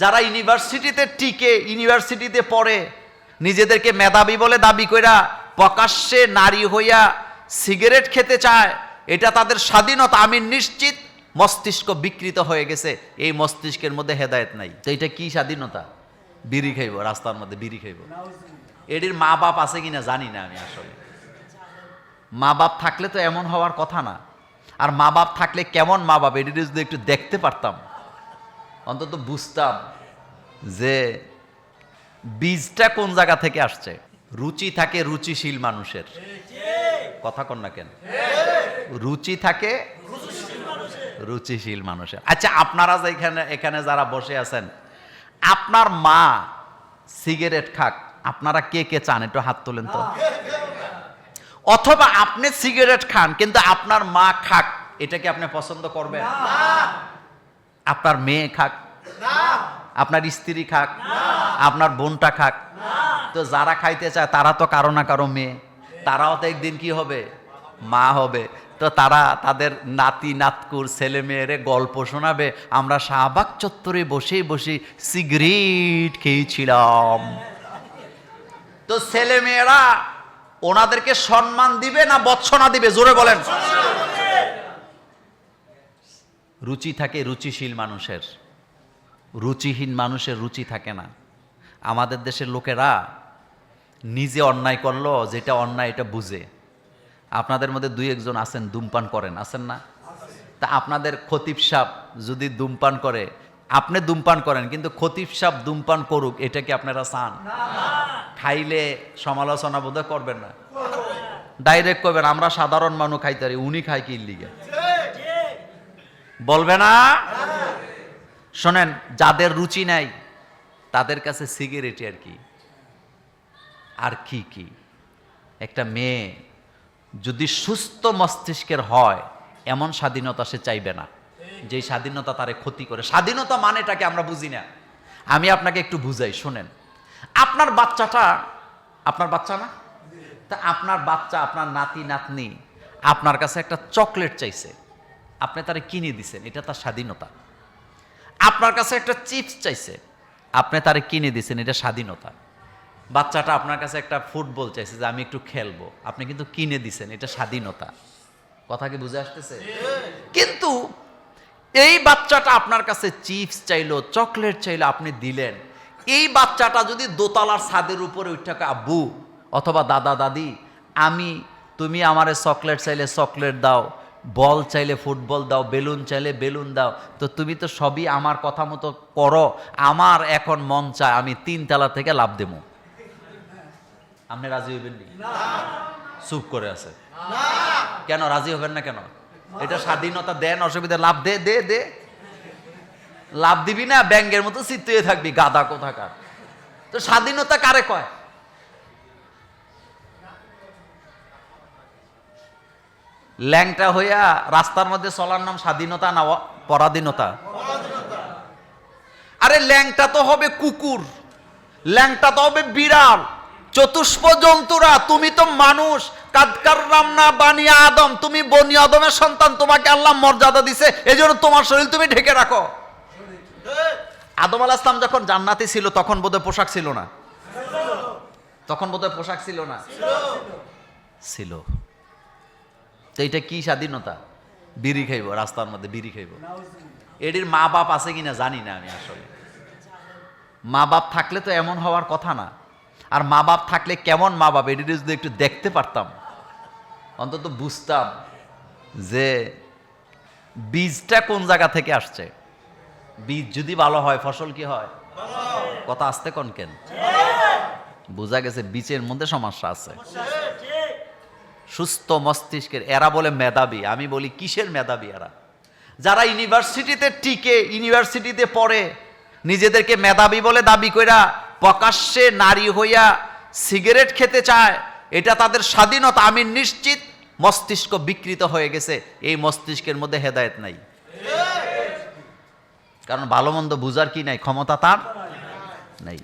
যারা ইউনিভার্সিটিতে টিকে, ইউনিভার্সিটিতে পড়ে, নিজেদেরকে মেধাবী বলে দাবি কইরা প্রকাশ্যে নারী হইয়া সিগারেট খেতে চায়, এটা তাদের স্বাধীনতা। আমি নিশ্চিত মস্তিষ্ক বিকৃত হয়ে গেছে, এই মস্তিষ্কের মধ্যে হেদায়েত নাই। তো এটা কি স্বাধীনতা? বিড়ি খাইব, রাস্তার মধ্যে বিড়ি খাইব। এটির মা বাপ আছে কিনা জানি না আমি আসলে। মা বাপ থাকলে তো এমন হওয়ার কথা না। আর মা বাপ থাকলে কেমন মা বাপ? এটি যদি একটু দেখতে পারতাম। অন্তত বুঝতাম যে বীজটা কোন জায়গা থেকে আসছে। রুচি থাকে রুচিশীল মানুষের। কথা কন না কেন? রুচি থাকে রুচিশীল মানুষের। আচ্ছা আপনারা যে এখানে এখানে যারা বসে আছেন, আপনার মা সিগারেট খাক, আপনারা কে কে চান? একটু হাত তোলেন তো। অথবা আপনি সিগারেট খান, কিন্তু আপনার মা খাক, এটা কি আপনি পছন্দ করবেন? আপনার মেয়ে খাক, আপনার স্ত্রী খাক, আপনার বোনটা খাক, তো যারা খাইতে চায় তারা তো কারও না কারও মেয়ে। তারাও তো একদিন কি হবে? মা হবে। তো তারা তাদের নাতি, নাতকুর, ছেলে মেয়েরে গল্প শোনাবে। আমরা শাহবাগ চত্বরে বসে বসে সিগারেট খেয়েছিলাম। তো ছেলে মেয়েরা ওনাদেরকে সম্মান দিবে না বৎসনা দিবে? জোরে বলেন। রুচি থাকে রুচিশীল মানুষের। রুচিহীন মানুষের রুচি থাকে না। আমাদের দেশের লোকেরা নিজে অন্যায় করল যেটা অন্যায় এটা বুঝে। আপনাদের মধ্যে দুই একজন আছেন ধূমপান করেন আছেন না? তা আপনাদের খতিব সাপ যদি ধূমপান করে আপনি ধূমপান করেন কিন্তু খতিব সাপ ধূমপান করুক এটা কি আপনারা চান? খাইলে সমালোচনা বোধহয় করবেন না। ডাইরেক্ট করবেন আমরা সাধারণ মানুষ খাইতে পারি উনি খাই কি লিগে? বলবে না? শোনেন, যাদের রুচি নাই, তাদের কাছে সিগারেট আর কি। আর কি কি? একটা মেয়ে যদি সুস্থ মস্তিষ্কের হয়, এমন স্বাধীনতা সে চাইবে না। যে স্বাধীনতা তারে ক্ষতি করে। স্বাধীনতা মানেটাকে আমরা বুঝি না। আমি আপনাকে একটু বুঝাই, শোনেন। আপনার বাচ্চাটা, আপনার বাচ্চা না? তা আপনার বাচ্চা, আপনার নাতি, নাতনি, আপনার কাছে একটা চকলেট চাইছে। আপনি তারে কিনে দিছেন, এটা তার স্বাধীনতা। আপনার কাছে একটা চিপস চাইছে, আপনি তারে কিনে দিছেন, এটা স্বাধীনতা। বাচ্চাটা আপনার কাছে একটা ফুটবল চাইছে যে আমি একটু খেলব, আপনি কিন্তু কিনে দিছেন, এটা স্বাধীনতা। কথা কি বুঝে আসতেছে? কিন্তু এই বাচ্চাটা আপনার কাছে চিপস চাইলো, চকলেট চাইলো, আপনি দিলেন। এই বাচ্চাটা যদি দোতলার ছাদের উপরে উঠাকে আব্বু অথবা দাদা, দাদি, আমি, তুমি আমারে চকলেট চাইলে চকলেট দাও বল চাইলে ফুটবল দাও বেলুন চাইলে বেলুন দাও। তো তুমি তো সবই আমার কথা মতো করো আমার এখন মন চায় আমি তিন তালা থেকে লাভ দেবো। আপনি রাজি হইবেন নি? চুপ করে আছে। কেন রাজি হবেন না কেন? এটা স্বাধীনতা দেন অসুবিধা লাভ দে দে দে। লাভ দিবি না ব্যাঙ্গের মতো চিত্তে থাকবি গাদা কোথাকার? তো স্বাধীনতা কারে কয়? ল্যাংটা হইয়া রাস্তার মধ্যে চলার নাম স্বাধীনতা না পরাধীনতা? আরে ল্যাংটা তো হবে কুকুর, ল্যাংটা তো হবে বিড়াল। চতুষ্প জন্তুরা, তুমি তো মানুষ। কাদকার রামনা বানিয়া আদম, তুমি বনি আদমের সন্তান, তোমাকে আল্লাহ মর্যাদা দিছে এই জন্য তোমার শরীর তুমি ঢেকে রাখো। আদম আল ইসলাম যখন জান্নাতি ছিল, তখন বোধহয় পোশাক ছিল না? তখন বোধহয় পোশাক ছিল না? ছিল। তো এটা কি স্বাধীনতা? বিড়ি খাইব রাস্তার মধ্যে বিড়ি খাইব। এটির মা বাপ আছে কিনা জানি না আমি আসলে। মা বাপ থাকলে তো এমন হওয়ার কথা না। আর মা বাপ থাকলে কেমন মা বাপ এটি যদি একটু দেখতে পারতাম। অন্তত বুঝতাম যে বীজটা কোন জায়গা থেকে আসছে। বীজ যদি ভালো হয় ফসল কি হয়? কথা আসতে কোন কেন? বোঝা গেছে বীজের মধ্যে সমস্যা আছে। সুস্থ মস্তিষ্কের, এরা বলে মেধাবী। আমি বলি, কিসের মেধাবী এরা? যারা ইউনিভার্সিটিতে টিকে, ইউনিভার্সিটিতে পড়ে, নিজেদেরকে মেধাবী বলে দাবি কইরা প্রকাশ্যে নারী হইয়া সিগারেট খেতে চায়, এটা তাদের স্বাধীনতা। আমি নিশ্চিত মস্তিষ্ক বিকৃত হয়ে গেছে, এই মস্তিষ্কের মধ্যে হেদায়েত নাই। কারণ ভালো মন্দ বুঝার কি নাই? ক্ষমতা তার নাই।